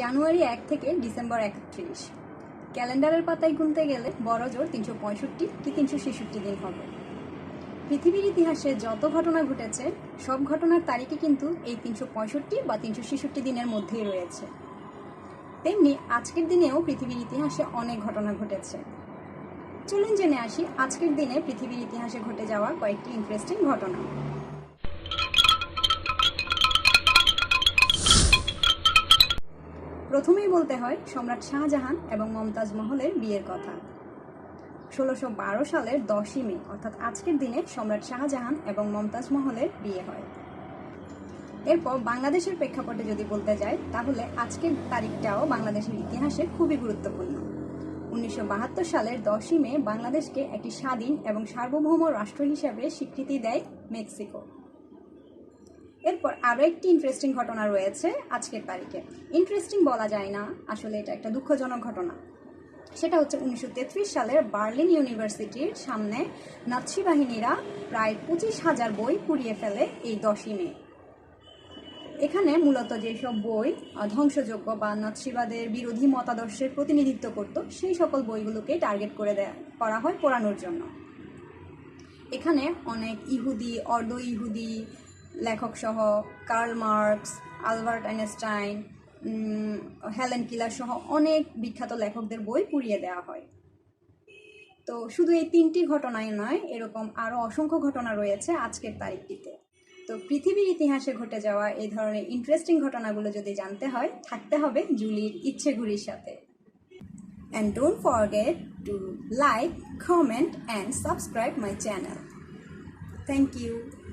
জানুয়ারি এক থেকে ডিসেম্বর একত্রিশ। ক্যালেন্ডারের পাতায় গুনতে গেলে বড় জোর তিনশো পঁয়ষট্টি কি তিনশো ছেষট্টি দিন হবে। পৃথিবীর ইতিহাসে যত ঘটনা ঘটেছে, সব ঘটনার তারিখই কিন্তু এই তিনশো পঁয়ষট্টি বা তিনশো ছেষট্টি দিনের মধ্যেই রয়েছে। তেমনি আজকের দিনেও পৃথিবীর ইতিহাসে অনেক ঘটনা ঘটেছে। চলুন জেনে আসি আজকের দিনে পৃথিবীর ইতিহাসে ঘটে যাওয়া কয়েকটি ইন্টারেস্টিং ঘটনা। প্রথমেই বলতে হয় সম্রাট শাহজাহান এবং মমতাজ মহলের বিয়ের কথা। ষোলোশো বারো সালের দশই মে, অর্থাৎ আজকের দিনে সম্রাট শাহজাহান এবং মমতাজ মহলের বিয়ে হয়। এরপর বাংলাদেশের প্রেক্ষাপটে যদি বলতে যাই, তাহলে আজকের তারিখটাও বাংলাদেশের ইতিহাসে খুবই গুরুত্বপূর্ণ। উনিশশো বাহাত্তর সালের দশই মে বাংলাদেশকে একটি স্বাধীন এবং সার্বভৌম রাষ্ট্র হিসেবে স্বীকৃতি দেয় মেক্সিকো। এরপর আরও একটি ইন্টারেস্টিং ঘটনা রয়েছে আজকের তারিখে। ইন্টারেস্টিং বলা যায় না, আসলে এটা একটা দুঃখজনক ঘটনা। সেটা হচ্ছে উনিশশো তেত্রিশ সালের বার্লিন ইউনিভার্সিটির সামনে নাৎসি বাহিনীরা প্রায় পঁচিশ হাজার বই পুড়িয়ে ফেলে এই দশই মে। এখানে মূলত যেসব বই ধ্বংসযোগ্য বা নাৎসিবাদের বিরোধী মতাদর্শের প্রতিনিধিত্ব করত, সেই সকল বইগুলোকে টার্গেট করে দেয়া, করা হয় পোড়ানোর জন্য। এখানে অনেক ইহুদি, অর্ধ ইহুদি লেখক সহ Karl Marx, Albert Einstein Helen Keller সহ অনেক বিখ্যাত লেখকদের বই পুড়িয়ে দেওয়া হয়। তো শুধু এই তিনটি ঘটনাই নয়, এরকম আরও অসংখ্য ঘটনা রয়েছে আজকের তারিখটিতে। তো পৃথিবীর ইতিহাসে ঘটে যাওয়া এই ধরনের ইন্টারেস্টিং ঘটনাগুলো যদি জানতে হয়, থাকতে হবে জুলির ইচ্ছেঘুরির সাথে। And don't forget to like comment and subscribe my channel thank you.